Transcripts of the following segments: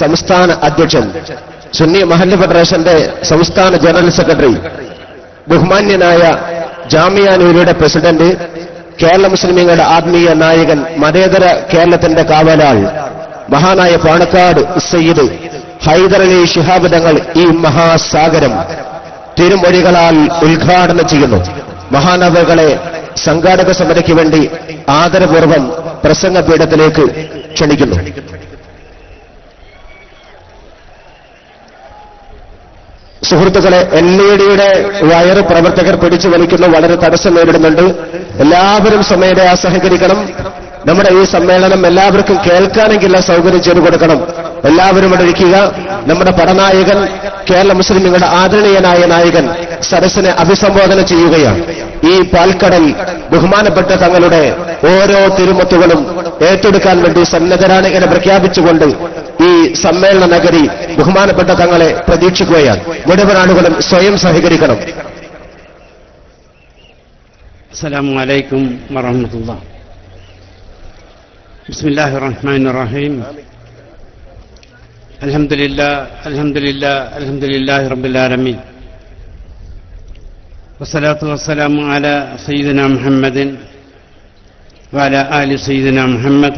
സംസ്ഥാന അധ്യക്ഷൻ സുന്നി മഹല്ല് ഫെഡറേഷന്റെ സംസ്ഥാന ജനറൽ സെക്രട്ടറി ബഹുമാന്യനായ ജാമിയാനൂരിയുടെ പ്രസിഡന്റ് കേരള മുസ്ലിമീങ്ങളുടെ ആത്മീയ നായകൻ മതേതര കേരളത്തിന്റെ കാവലാൾ മഹാനായ പാണക്കാട് സയ്യിദ് ഹൈദരലി ശിഹാബ് തങ്ങൾ ഈ മഹാസാഗരം തിരുമൊഴികളാൽ ഉദ്ഘാടനം ചെയ്യുന്നു. മഹാനവകളെ സംഘാടക സമിതിക്ക് വേണ്ടി ആദരപൂർവം പ്രസംഗപീഠത്തിലേക്ക് ക്ഷണിക്കുന്നു. സുഹൃത്തുക്കളെ എൽ ഇ ഡിയുടെ വയറ് പ്രവർത്തകർ പിടിച്ചു വലിക്കുന്നു വളരെ തടസ്സം നേരിടുന്നുണ്ട്. എല്ലാവരും സ്വമേധയാ സഹകരിക്കണം. നമ്മുടെ ഈ സമ്മേളനം എല്ലാവർക്കും കേൾക്കാനെങ്കിലുള്ള സൗകര്യം ചെയ്തു കൊടുക്കണം. എല്ലാവരും ഇരിക്കുക. നമ്മുടെ പടനായകൻ കേരള മുസ്ലിം നിങ്ങളുടെ ആദരണീയനായ നായകൻ സദസ്സിനെ അഭിസംബോധന ചെയ്യുകയാണ്. ഈ പാൽക്കടൽ ബഹുമാനപ്പെട്ട തങ്ങളുടെ ഓരോ തിരുമുത്തുകളും ഏറ്റെടുക്കാൻ വേണ്ടി സന്നദ്ധരാണ് എന്ന് പ്രഖ്യാപിച്ചുകൊണ്ട് ഈ സമ്മേളന നഗരി ബഹുമാനപ്പെട്ട തങ്ങളെ പ്രതീക്ഷിക്കുകയാണ് മുഴുവൻ ആളുകളും സ്വയം സഹകരിക്കണം السلام عليكم ورحمة الله بسم الله الرحمن الرحيم الحمد لله الحمد لله الحمد لله رب العالمين والصلاة والسلام على سيدنا محمد وعلى آل سيدنا محمد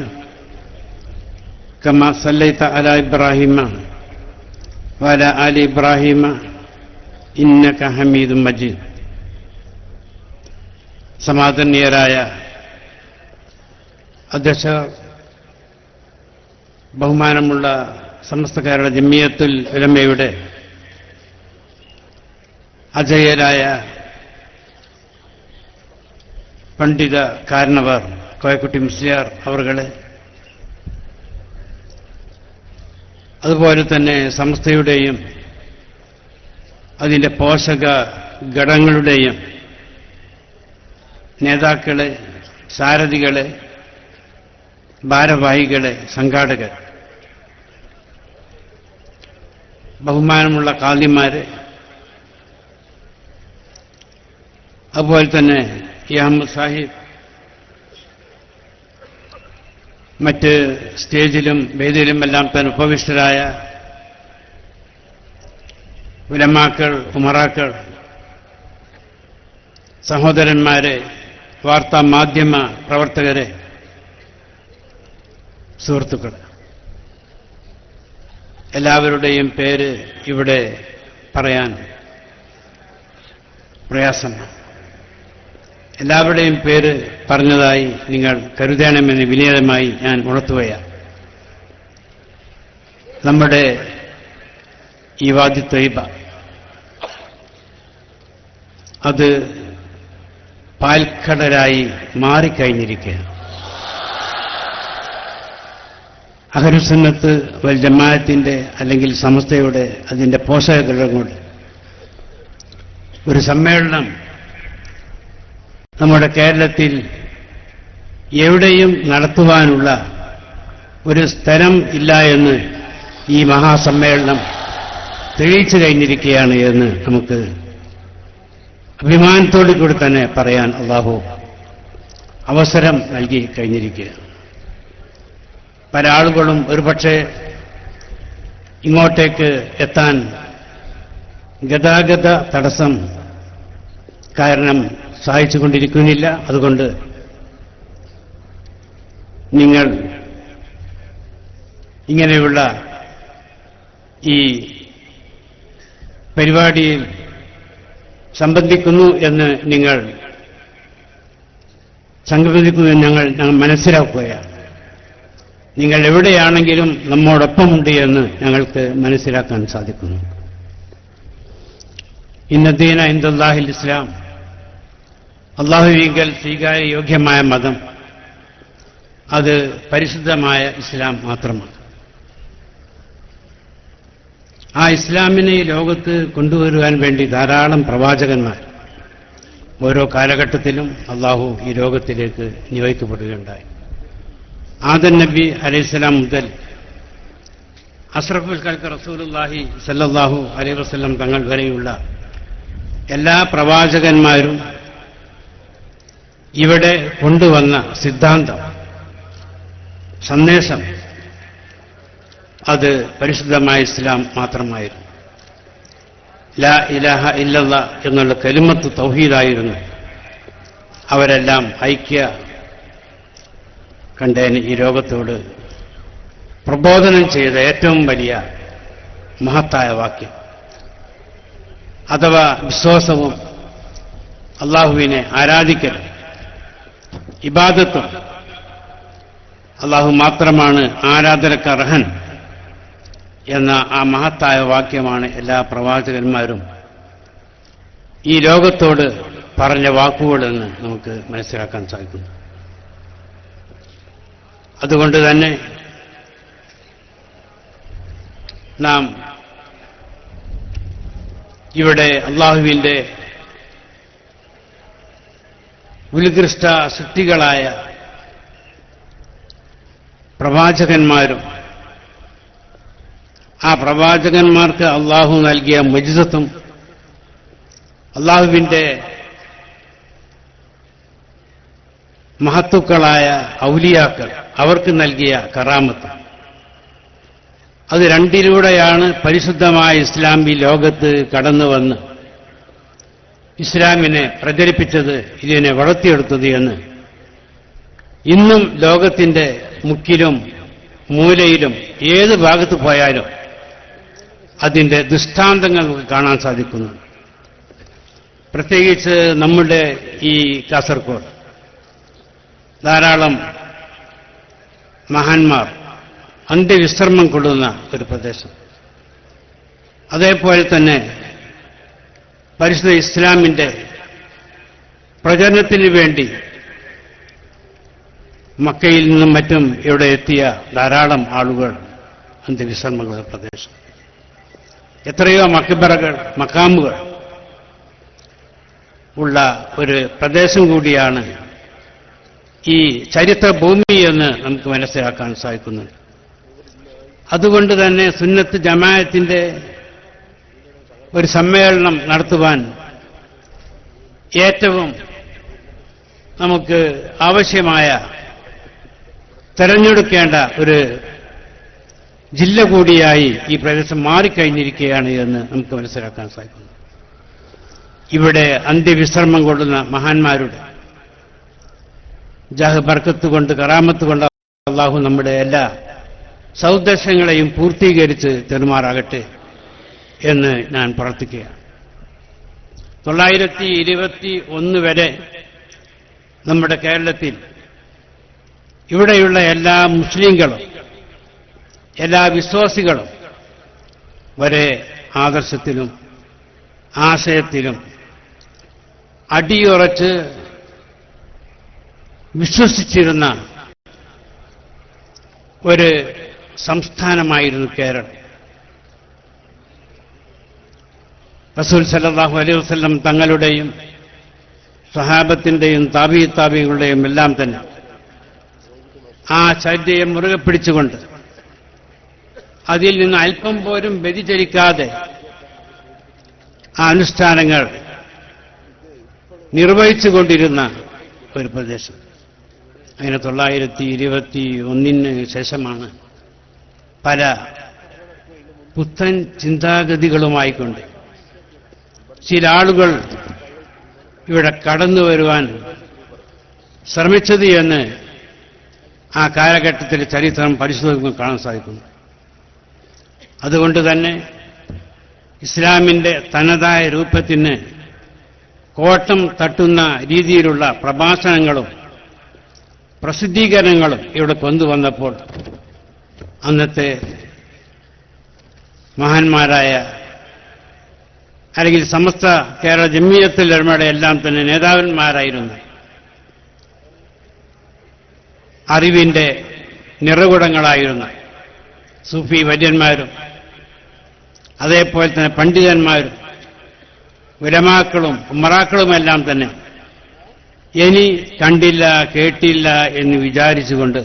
كما صليت على إبراهيم وعلى آل إبراهيم إنك حميد مجيد സമാദരണീയരായ അധ്യക്ഷ ബഹുമാനമുള്ള സമസ്ത കേരള ജമിയത്തുൽ ഉലമയുടെ അജയരായ പണ്ഡിത കാരണവർ കോയക്കുട്ടി മുസ്ലിയാർ അവർകളെ അതുപോലെ തന്നെ സംസ്ഥയുടെയും അതിന്റെ പോഷക ഘടകങ്ങളുടെയും നേതാക്കളെ സാരഥികൾ ഭാരവാഹികളെ സംഘാടകർ. ബഹുമാനമുള്ള കാന്തിമാരെ അതുപോലെ തന്നെ ഈ അഹമ്മദ് സാഹിബ്. മറ്റ് സ്റ്റേജിലും വേദിയിലും എല്ലാം തന്നെ ഉപവിഷ്ടരായ ഉലമാക്കൾ ഉമറാക്കൾ സഹോദരന്മാരെ വാർത്താ മാധ്യമ പ്രവർത്തകരെ സുഹൃത്തുക്കൾ. എല്ലാവരുടെയും പേര് ഇവിടെ പറയാൻ പ്രയാസമാണ്. എല്ലാവരുടെയും പേര് പറഞ്ഞതായി നിങ്ങൾ കരുതേണമെന്ന് വിനീതമായി ഞാൻ ഉണർത്തുകയാണ്. നമ്മുടെ ഈ വാദി ത്വയ്ബ അത് പാൽക്കടലായി മാറിക്കഴിഞ്ഞിരിക്കുകയാണ്. അഹരുസന്നത്ത് വൽ ജമാഅത്തിന്റെ അല്ലെങ്കിൽ സമസ്തയുടെ അതിന്റെ പോഷകഘടകം കൊണ്ട് ഒരു സമ്മേളനം നമ്മുടെ കേരളത്തിൽ എവിടെയും നടത്തുവാനുള്ള ഒരു സ്ഥലം ഇല്ല എന്ന് ഈ മഹാസമ്മേളനം തെളിയിച്ചു കഴിഞ്ഞിരിക്കുകയാണ് എന്ന് നമുക്ക് അഭിമാനത്തോടു കൂടി തന്നെ പറയാൻ അള്ളാഹു അവസരം നൽകി കഴിഞ്ഞിരിക്കുക പല ആളുകളും ഒരുപക്ഷെ ഇങ്ങോട്ടേക്ക് എത്താൻ ഗതാഗത തടസ്സം കാരണം സഹായിച്ചുകൊണ്ടിരിക്കുന്നില്ല. അതുകൊണ്ട് നിങ്ങൾ ഇങ്ങനെയുള്ള ഈ പരിപാടിയിൽ സംബന്ധിക്കുന്നു എന്ന് നിങ്ങൾ സംഘടിപ്പിക്കുന്നു എന്ന് ഞങ്ങൾ ഞങ്ങൾ മനസ്സിലാക്കുകയാണ്. നിങ്ങൾ എവിടെയാണെങ്കിലും നമ്മോടൊപ്പമുണ്ട് എന്ന് ഞങ്ങൾക്ക് മനസ്സിലാക്കാൻ സാധിക്കുന്നു. ഇന്നദ്ദീന ഇന്ദുല്ലാഹിൽ ഇസ്ലാം അള്ളാഹുവിങ്കൽ സ്വീകാര്യ യോഗ്യമായ മതം അത് പരിശുദ്ധമായ ഇസ്ലാം മാത്രമാണ്. ആ ഇസ്ലാമിനെ ലോകത്ത് കൊണ്ടുവരുവാൻ വേണ്ടി ധാരാളം പ്രവാചകന്മാർ ഓരോ കാലഘട്ടത്തിലും അള്ളാഹു ഈ ലോകത്തിലേക്ക് നിയോഗിക്കപ്പെടുകയുണ്ടായി. ആദൻ നബി അലൈഹിസ്സലാം മുതൽ അഷ്റഫുൽ കൽക്ക് റസൂലുല്ലാഹി സല്ലാഹു അലൈഹി വസ്ലം തങ്ങൾ വരെയുള്ള എല്ലാ പ്രവാചകന്മാരും ഇവിടെ കൊണ്ടുവന്ന സിദ്ധാന്തം സന്ദേശം അത് പരിശുദ്ധമായ ഇസ്ലാം മാത്രമായിരുന്നു. ലാ ഇലാഹ ഇല്ലല്ല എന്നുള്ള കലിമത്ത് തൗഹീദായിരുന്നു. അവരെല്ലാം ഐക്യ കണ്ടേന് ഈ രോഗത്തോട് പ്രബോധനം ചെയ്ത ഏറ്റവും വലിയ മഹത്തായ വാക്യം. അഥവാ വിശ്വാസവും അള്ളാഹുവിനെ ആരാധിക്കൽ ഇബാദത്തും. അള്ളാഹു മാത്രമാണ് ആരാധനക്ക് അർഹൻ എന്ന ആ മഹത്തായ വാക്യമാണ് എല്ലാ പ്രവാചകന്മാരും ഈ ലോകത്തോട് പറഞ്ഞ വാക്കുകളെന്ന് നമുക്ക് മനസ്സിലാക്കാൻ സാധിക്കുന്നു. അതുകൊണ്ട് തന്നെ നാം ഇവിടെ അള്ളാഹുവിന്റെ ഉത്കൃഷ്ട സൃഷ്ടികളായ പ്രവാചകന്മാരും ആ പ്രവാചകന്മാർക്ക് അള്ളാഹു നൽകിയ മജിതത്വം അള്ളാഹുവിന്റെ മഹത്തുക്കളായ ഔലിയാക്കൾ അവർക്ക് നൽകിയ കറാമത്ത്. അത് രണ്ടിലൂടെയാണ് പരിശുദ്ധമായ ഇസ്ലാമി ലോകത്ത് കടന്നു വന്ന് ഇസ്ലാമിനെ പ്രചരിപ്പിച്ചത് ഇതിനെ വളർത്തിയെടുത്തത് എന്ന്. ഇന്നും ലോകത്തിന്റെ മുക്കിലും മൂലയിലും ഏത് ഭാഗത്ത് പോയാലും അതിന്റെ ദൃഷ്ടാന്തങ്ങൾ കാണാൻ സാധിക്കുന്നു. പ്രത്യേകിച്ച് നമ്മുടെ ഈ കാസർഗോഡ്. ധാരാളം മഹാന്മാർ അന്ത്യവിശ്രമം കൊള്ളുന്ന ഒരു പ്രദേശം. അതേപോലെ തന്നെ പരിശുദ്ധ ഇസ്ലാമിന്റെ പ്രചരണത്തിന് വേണ്ടി മക്കയിൽ നിന്നും മറ്റും ഇവിടെ എത്തിയ ധാരാളം ആളുകൾ അന്ത്യവിശ്രമങ്ങളുടെ പ്രദേശം. എത്രയോ മക്കബറകൾ മക്കാമുകൾ ഉള്ള ഒരു പ്രദേശം കൂടിയാണ് ഈ ചരിത്ര ഭൂമി എന്ന് നമുക്ക് മനസ്സിലാക്കാൻ സാധിക്കുന്നത്. അതുകൊണ്ട് തന്നെ സുന്നത്ത് ജമായത്തിന്റെ ഒരു സമ്മേളനം നടത്തുവാൻ ഏറ്റവും നമുക്ക് ആവശ്യമായ തെരഞ്ഞെടുക്കേണ്ട ഒരു ജില്ല കൂടിയായി ഈ പ്രദേശം മാറിക്കഴിഞ്ഞിരിക്കുകയാണ് എന്ന് നമുക്ക് മനസ്സിലാക്കാൻ സാധിക്കുന്നു. ഇവിടെ അന്ത്യവിശ്രമം കൊള്ളുന്ന മഹാന്മാരുടെ ജാഹ് ബർക്കത്ത് കൊണ്ട് കറാമത്ത് കൊണ്ട് അള്ളാഹു നമ്മുടെ എല്ലാ സൗദ്ദേശങ്ങളെയും പൂർത്തീകരിച്ച് തെരുമാറാകട്ടെ. എന്ന് ഞാൻ പ്രാർത്ഥിക്കുകയാണ് തൊള്ളായിരത്തി ഇരുപത്തി ഒന്ന് വരെ നമ്മുടെ കേരളത്തിൽ ഇവിടെയുള്ള എല്ലാ മുസ്ലിങ്ങളും എല്ലാ വിശ്വാസികളും വരെ ആദർശത്തിലും ആശയത്തിലും അടിയുറച്ച് വിശ്വസിച്ചിരുന്ന ഒരു സംസ്ഥാനമായിരുന്നു കേരളം. റസൂൽ സല്ലല്ലാഹു അലൈഹി വസ്ലം തങ്ങളുടെയും സഹാബത്തിന്റെയും താബി താബികളുടെയും എല്ലാം തന്നെ ആ ചര്യയെ മുറുകെ പിടിച്ചുകൊണ്ട് അതിൽ നിന്ന് അല്പം പോലും വ്യതിചരിക്കാതെ ആ അനുഷ്ഠാനങ്ങൾ നിർവഹിച്ചുകൊണ്ടിരുന്ന ഒരു പ്രദേശം. അങ്ങനെ തൊള്ളായിരത്തി ഇരുപത്തി ഒന്നിന് ശേഷമാണ് പല പുത്തൻ ചിന്താഗതികളുമായിക്കൊണ്ട് ചില ആളുകൾ ഇവിടെ കടന്നു വരുവാൻ ശ്രമിച്ചത് എന്ന് ആ കാലഘട്ടത്തിലെ ചരിത്രം പരിശോധിക്കുമ്പോൾ കാണാൻ സാധിക്കുന്നു. അതുകൊണ്ട് തന്നെ ഇസ്ലാമിന്റെ തനതായ രൂപത്തിന് കോട്ടം തട്ടുന്ന രീതിയിലുള്ള പ്രഭാഷണങ്ങളും പ്രസിദ്ധീകരണങ്ങളും ഇവിടെ കൊണ്ടുവന്നപ്പോൾ അന്നത്തെ മഹാന്മാരായ അല്ലെങ്കിൽ സമസ്ത കേരള ജമീയത്തിൽ എഴുമയുടെ എല്ലാം തന്നെ നേതാവന്മാരായിരുന്നു. അറിവിന്റെ നിറകുടങ്ങളായിരുന്ന. സൂഫി വര്യന്മാരും അതേപോലെ തന്നെ പണ്ഡിതന്മാരും ഉലമാക്കളും ഉമറാക്കളുമെല്ലാം തന്നെ ഇനി കണ്ടില്ല കേട്ടില്ല എന്ന് വിചാരിച്ചുകൊണ്ട്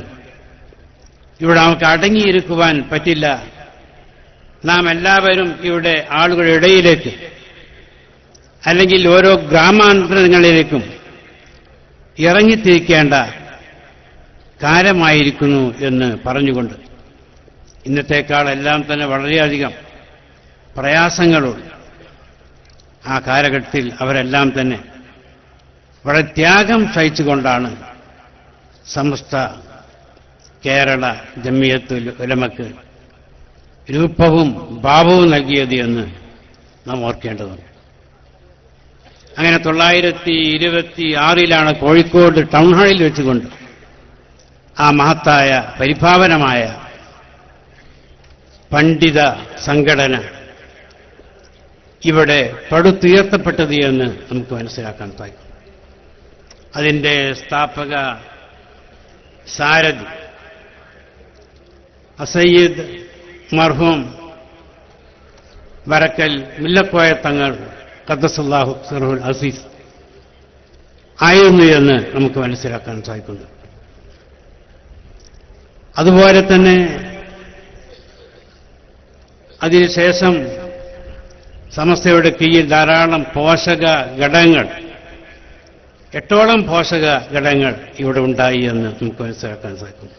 ഇവിടെ നമുക്ക് അടങ്ങിയിരിക്കുവാൻ പറ്റില്ല. നാം എല്ലാവരും ഇവിടെ ആളുകളുടെ ഇടയിലേക്ക് അല്ലെങ്കിൽ ഓരോ ഗ്രാമാന്തരങ്ങളിലേക്കും ഇറങ്ങിത്തിരിക്കേണ്ട കാലമായിരിക്കുന്നു എന്ന് പറഞ്ഞുകൊണ്ട് ഇന്നത്തെക്കാളെല്ലാം തന്നെ വളരെയധികം പ്രയാസങ്ങളുണ്ട്. ആ കാലഘട്ടത്തിൽ അവരെല്ലാം തന്നെ വളരെ ത്യാഗം സഹിച്ചുകൊണ്ടാണ് സമസ്ത കേരള ജമ്മിയത്ത് ഉലമക്ക് രൂപവും ഭാവവും നൽകിയത് എന്ന് നാം ഓർക്കേണ്ടതുണ്ട്. അങ്ങനെ തൊള്ളായിരത്തി ഇരുപത്തി ആറിലാണ് കോഴിക്കോട് ടൗൺ ഹാളിൽ വെച്ചുകൊണ്ട് ആ മഹത്തായ പരിഭാവനമായ പണ്ഡിത സംഘടന ഇവിടെ പടുത്തുയർത്തപ്പെട്ടത് എന്ന് നമുക്ക് മനസ്സിലാക്കാൻ സാധിക്കും. അതിന്റെ സ്ഥാപക സാരഥി അസയ്യദ് മർഹൂം വരക്കൽ മുല്ലക്കോയ തങ്ങൾ ഖദ്ദസുല്ലാഹു സർഹുൽ അസീസ് ആയിരുന്നു എന്ന് നമുക്ക് മനസ്സിലാക്കാൻ സാധിക്കുന്നു. അതുപോലെ തന്നെ അതിനുശേഷം സമസ്തയുടെ കീഴിൽ ധാരാളം പോഷക ഘടകങ്ങൾ എട്ടോളം പോഷക ഘടകങ്ങൾ ഇവിടെ ഉണ്ടായി എന്ന് നമുക്ക് മനസ്സിലാക്കാൻ സാധിക്കും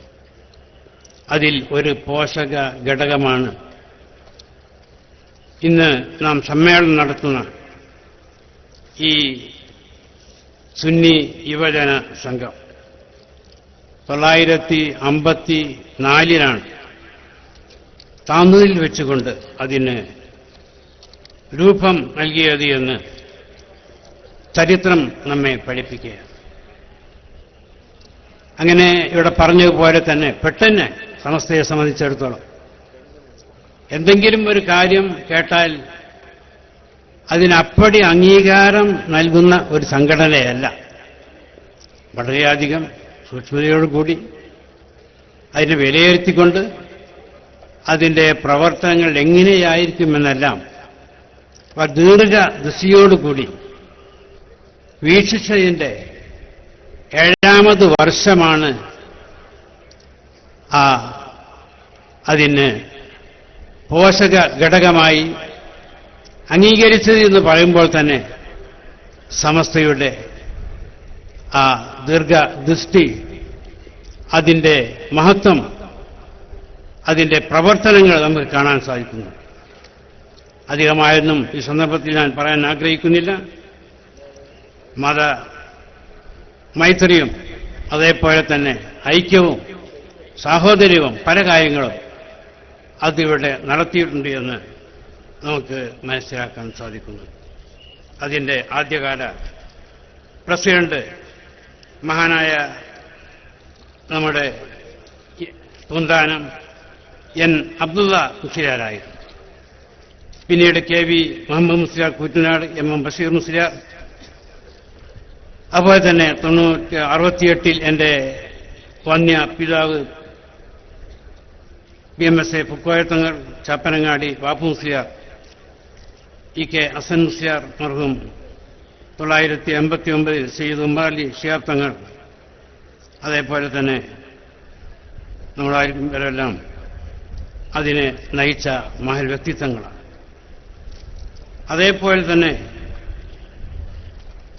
അതിൽ ഒരു പോഷക ഘടകമാണ് ഇന്ന് നാം സമ്മേളനം നടത്തുന്ന ഈ സുന്നി യുവജന സംഘം തൊള്ളായിരത്തി അമ്പത്തി നാലിലാണ് താന്നൂരിൽ വെച്ചുകൊണ്ട് അതിന് രൂപം നൽകിയത് എന്ന് ചരിത്രം നമ്മെ പഠിപ്പിക്കുക അങ്ങനെ ഇവിടെ പറഞ്ഞതുപോലെ തന്നെ പെട്ടെന്ന് സമസ്തയെ സംബന്ധിച്ചിടത്തോളം എന്തെങ്കിലും ഒരു കാര്യം കേട്ടാൽ അതിനപ്പടി അംഗീകാരം നൽകുന്ന ഒരു സംഘടനയല്ല. വളരെയധികം സൂക്ഷ്മതയോടുകൂടി അതിനെ വിലയിരുത്തിക്കൊണ്ട് അതിന്റെ പ്രവർത്തനങ്ങൾ എങ്ങനെയായിരിക്കുമെന്നെല്ലാം ദീർഘ ദൃഷ്ടിയോടുകൂടി വീക്ഷിച്ചതിന്റെ ഏഴാമത് വർഷമാണ് ആ അതിന് പോഷക ഘടകമായി അംഗീകരിച്ചത് എന്ന് പറയുമ്പോൾ തന്നെ സമസ്തയുടെ ആ ദീർഘ ദൃഷ്ടി അതിന്റെ മഹത്വം അതിന്റെ പ്രവർത്തനങ്ങൾ നമുക്ക് കാണാൻ സാധിക്കുന്നു. അധികമായൊന്നും ഈ സന്ദർഭത്തിൽ ഞാൻ പറയാൻ ആഗ്രഹിക്കുന്നില്ല. മത മൈത്രിയും അതേപോലെ തന്നെ ഐക്യവും സാഹോദര്യവും പല കാര്യങ്ങളും അതിവിടെ നടത്തിയിട്ടുണ്ട് എന്ന് നമുക്ക് മനസ്സിലാക്കാൻ സാധിക്കുന്നു. അതിന്റെ ആദ്യകാല പ്രസിഡന്റ് മഹാനായ നമ്മുടെ പൂന്താനം എൻ അബ്ദുള്ള മുസ്ലിയാരായിരുന്നു. പിന്നീട് K V Muhammad Musliyar Koottanad M M Basheer Musliyar. അതുപോലെ തന്നെ തൊണ്ണൂറ്റി അറുപത്തിയെട്ടിൽ എന്റെ വന്യ പിതാവ് B M S A Pookoyathangal Chappanangadi Bappu Musliyar. E K Asan Musliyar മർഹൂം തൊള്ളായിരത്തി എൺപത്തി ഒമ്പതിൽ സയ്യിദ് ഉമ്മാലി ഷിയാബ് തങ്ങൾ. അതേപോലെ തന്നെ നമ്മളായിരിക്കും ഇവരെല്ലാം അതിനെ നയിച്ച മഹൽ വ്യക്തിത്വങ്ങളാണ്. അതേപോലെ തന്നെ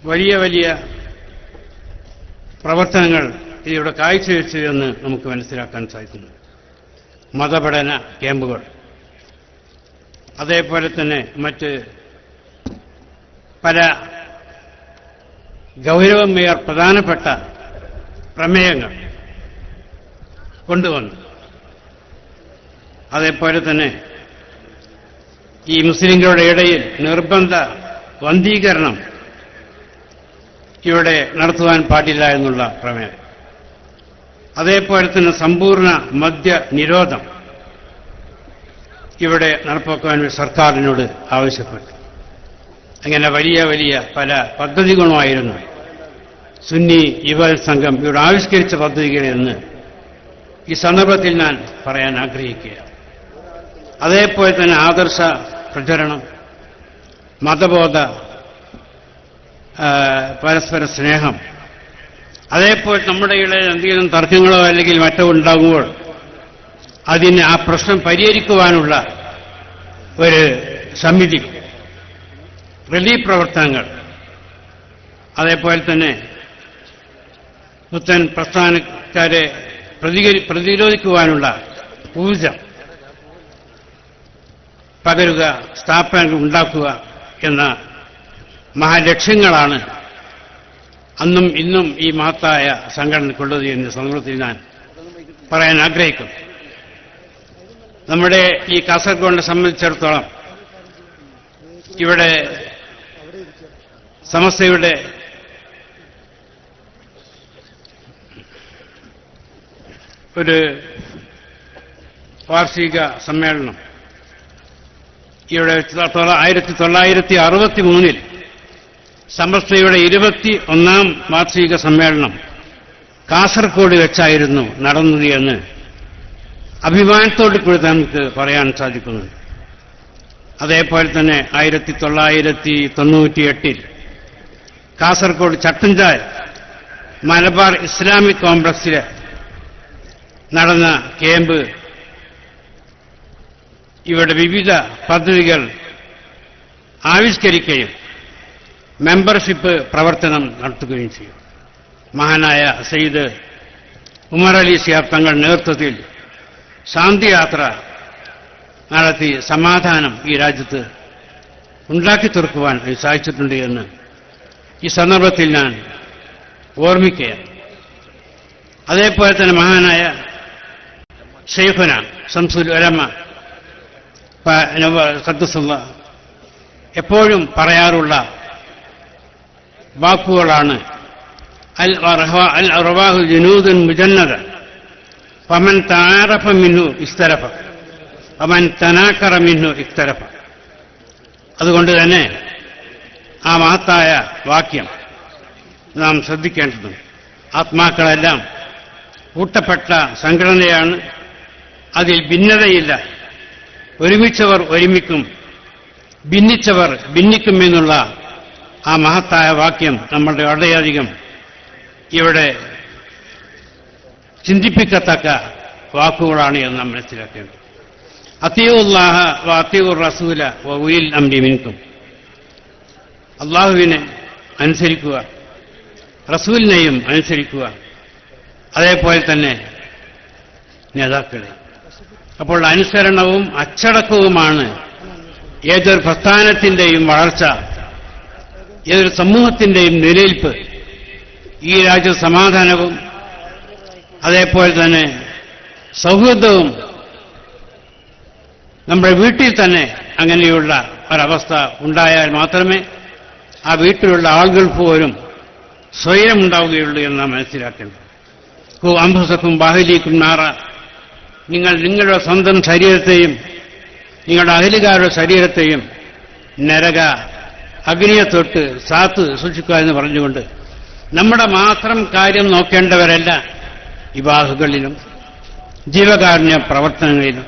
വലിയ വലിയ പ്രവർത്തനങ്ങൾ ഇതിവിടെ കാഴ്ചവെച്ചു എന്ന് നമുക്ക് മനസ്സിലാക്കാൻ സാധിക്കുന്നു. മതപഠന ക്യാമ്പുകൾ. അതേപോലെ തന്നെ മറ്റ് പല ഗൗരവമേർ പ്രധാനപ്പെട്ട പ്രമേയങ്ങൾ കൊണ്ടുവന്നു. അതേപോലെ തന്നെ ഈ മുസ്ലിങ്ങളുടെ ഇടയിൽ നിർബന്ധ വന്ധീകരണം ഇവിടെ നടത്തുവാൻ പാടില്ല എന്നുള്ള പ്രമേയം. അതേപോലെ തന്നെ സമ്പൂർണ മദ്യ നിരോധം. ഇവിടെ നടപ്പാക്കുവാൻ സർക്കാരിനോട് ആവശ്യപ്പെട്ടു. അങ്ങനെ വലിയ വലിയ പല പദ്ധതികളുമായിരുന്നു സുന്നി യുവ സംഘം ഇവിടെ ആവിഷ്കരിച്ച പദ്ധതികളെന്ന് ഈ സന്ദർഭത്തിൽ ഞാൻ പറയാൻ ആഗ്രഹിക്കുക അതേപോലെ തന്നെ ആദർശ പ്രചരണം മതബോധ പരസ്പര സ്നേഹം അതേപോലെ നമ്മുടെ ഇടയിൽ എന്തെങ്കിലും തർക്കങ്ങളോ അല്ലെങ്കിൽ മറ്റോ ഉണ്ടാകുമ്പോൾ അതിന് ആ പ്രശ്നം പരിഹരിക്കുവാനുള്ള ഒരു സമിതി റിലീഫ് പ്രവർത്തനങ്ങൾ അതേപോലെ തന്നെ പുത്തൻ പ്രസ്ഥാനക്കാരെ പ്രതിരോധിക്കുവാനുള്ള ഊർജം പകരുക സ്ഥാപനങ്ങൾ ഉണ്ടാക്കുക എന്ന മഹാലക്ഷ്യങ്ങളാണ് അന്നും ഇന്നും ഈ മഹത്തായ സംഘടനയ്ക്കുള്ളത് എന്ന സന്ദർഭത്തിൽ ഞാൻ പറയാൻ ആഗ്രഹിക്കുന്നു. നമ്മുടെ ഈ കാസർഗോഡിനെ സംബന്ധിച്ചിടത്തോളം ഇവിടെ സമസ്തയുടെ ഒരു വാർഷിക സമ്മേളനം ഇവിടെ ആയിരത്തി തൊള്ളായിരത്തി അറുപത്തി മൂന്നിൽ സമസ്തയുടെ ഇരുപത്തി ഒന്നാം വാർഷിക സമ്മേളനം കാസർഗോഡ് വെച്ചായിരുന്നു നടന്നത് എന്ന് അഭിമാനത്തോട് കൂടി നമുക്ക് പറയാൻ സാധിക്കുന്നു അതേപോലെ തന്നെ ആയിരത്തി തൊള്ളായിരത്തി തൊണ്ണൂറ്റിയെട്ടിൽ കാസർഗോഡ് ചട്ടഞ്ചാൽ മലബാർ ഇസ്ലാമിക് കോംപ്ലക്സിൽ നടന്ന ക്യാമ്പ് ഇവിടെ വിവിധ പദ്ധതികൾ ആവിഷ്കരിക്കുകയും മെമ്പർഷിപ്പ് പ്രവർത്തനം നടത്തുകയും ചെയ്യും മഹാനായ സയ്യിദ് ഉമർ അലി സിയാബ് തങ്ങൾ നേതൃത്വത്തിൽ ശാന്തിയാത്ര നടത്തി സമാധാനം ഈ രാജ്യത്ത് ഉണ്ടാക്കി തീർക്കുവാൻ സാധിച്ചിട്ടുണ്ട് എന്ന് ഈ സന്ദർഭത്തിൽ ഞാൻ ഓർമ്മിക്കുകയാണ്. അതേപോലെ തന്നെ മഹാനായ ഷെയ്ഖുന സംസുൽ ഒരമ്മ സദ്സുള്ള എപ്പോഴും പറയാറുള്ള വാക്കുകളാണ് അൽ അൽ അറവാഹു ജനൂദുൻ മുജന്നത പമൻ താരഫ മിന്നു ഇസ്തരഫ അവൻ തനാക്കറ മിന്നു ഇക്തരഫ അതുകൊണ്ട് തന്നെ ആ മഹത്തായ വാക്യം നാം ശ്രദ്ധിക്കേണ്ടതുണ്ട്. ആത്മാക്കളെല്ലാം കൂട്ടപ്പെട്ട സംഘടനയാണ്. അതിൽ ഭിന്നതയില്ല. ഒരുമിച്ചവർ ഒരുമിക്കും ഭിന്നിച്ചവർ ഭിന്നിക്കുമെന്നുള്ള ആ മഹത്തായ വാക്യം നമ്മളുടെ വളരെയധികം ഇവിടെ ചിന്തിപ്പിക്കത്തക്ക വാക്കുകളാണ് എന്ന് നാം മനസ്സിലാക്കേണ്ടത്. അത്തിയുല്ലാഹ അത്തിയുർ റസൂല ഉയിൽ അംരി മിൻകും. അള്ളാഹുവിനെ അനുസരിക്കുക റസൂലിനെയും അനുസരിക്കുക അതേപോലെ തന്നെ നേതാക്കളെ. അപ്പോൾ അനുസരണവും അച്ചടക്കവുമാണ് ഏതൊരു പ്രസ്ഥാനത്തിന്റെയും വളർച്ച ഏതൊരു സമൂഹത്തിന്റെയും നിലനിൽപ്പ് ഈ രാജ്യ സമാധാനവും അതേപോലെ തന്നെ സൗഹൃദവും നമ്മുടെ വീട്ടിൽ തന്നെ അങ്ങനെയുള്ള ഒരവസ്ഥ ഉണ്ടായാൽ മാത്രമേ ആ വീട്ടിലുള്ള ആളുകൾ പോലും സ്വയം ഉണ്ടാവുകയുള്ളൂ എന്ന് നാം മനസ്സിലാക്കേണ്ടത്. കു അംബസക്കും ബാഹലിക്കും നാറ. നിങ്ങൾ നിങ്ങളുടെ സ്വന്തം ശരീരത്തെയും നിങ്ങളുടെ അഖിലുകാരുടെ ശരീരത്തെയും നരക അഗ്നിയെ തൊട്ട് സാത്ത് സൂക്ഷിക്കുക എന്ന് പറഞ്ഞുകൊണ്ട് നമ്മുടെ മാത്രം കാര്യം നോക്കേണ്ടവരല്ല. വിവാഹങ്ങളിലും ജീവകാരുണ്യ പ്രവർത്തനങ്ങളിലും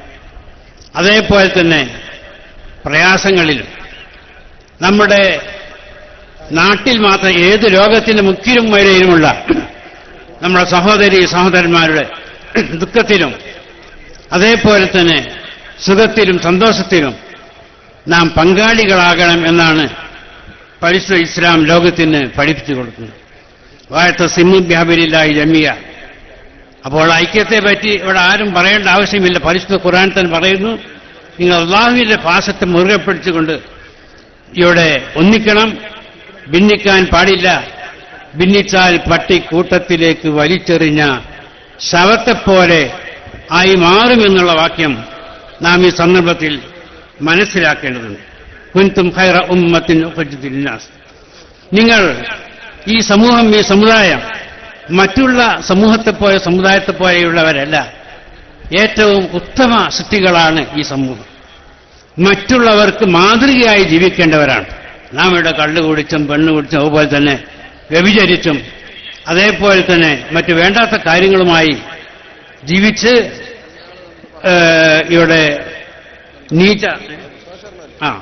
അതേപോലെ തന്നെ പ്രയാസങ്ങളിലും. നമ്മുടെ നാട്ടിൽ മാത്രം ഏത് രോഗത്തിന്റെ മുക്കിലും വരെയുമുള്ള നമ്മുടെ സഹോദരി സഹോദരന്മാരുടെ ദുഃഖത്തിലും അതേപോലെ തന്നെ സുഖത്തിലും സന്തോഷത്തിലും നാം പങ്കാളികളാകണം എന്നാണ് പരിശുദ്ധ ഇസ്ലാം ലോകത്തിന് പഠിപ്പിച്ചു കൊടുക്കുന്നത്. വായത്ത സിമ്മുബ്യാബിലില്ലായി ജമിയ അപ്പോൾ ഐക്യത്തെ പറ്റി ഇവിടെ ആരും പറയേണ്ട ആവശ്യമില്ല. പരിശുദ്ധ ഖുർആൻ തന്നെ പറയുന്നു. നിങ്ങൾ അള്ളാഹുവിന്റെ പാശത്തെ മുറുകെ പിടിച്ചുകൊണ്ട് ഇവിടെ ഒന്നിക്കണം. ഭിന്നിക്കാൻ പാടില്ല. ഭിന്നിച്ചാൽ പട്ടി കൂട്ടത്തിലേക്ക് വലിച്ചെറിഞ്ഞ ശവത്തെപ്പോലെ ആയി മാറുമെന്നുള്ള വാക്യം നാം ഈ സന്ദർഭത്തിൽ മനസ്സിലാക്കേണ്ടതുണ്ട്. കുൻതും ഖൈറ ഉമ്മത്തിൻ നിങ്ങൾ ഈ സമൂഹം ഈ സമുദായം മറ്റുള്ള സമൂഹത്തെ പോയ സമുദായത്തെ സമുദായത്തെപ്പോലെയുള്ളവരല്ല. ഏറ്റവും ഉത്തമ സൃഷ്ടികളാണ് ഈ സമൂഹം. മറ്റുള്ളവർക്ക് മാതൃകയായി ജീവിക്കേണ്ടവരാണ്. നാം ഇവിടെ കള്ളു കുടിച്ചും പെണ്ണ് കുടിച്ചും അതുപോലെ തന്നെ വ്യഭിചരിച്ചും അതേപോലെ തന്നെ മറ്റു വേണ്ടാത്ത കാര്യങ്ങളുമായി ജീവിച്ച് ഇവിടെ നീച്ച ആ.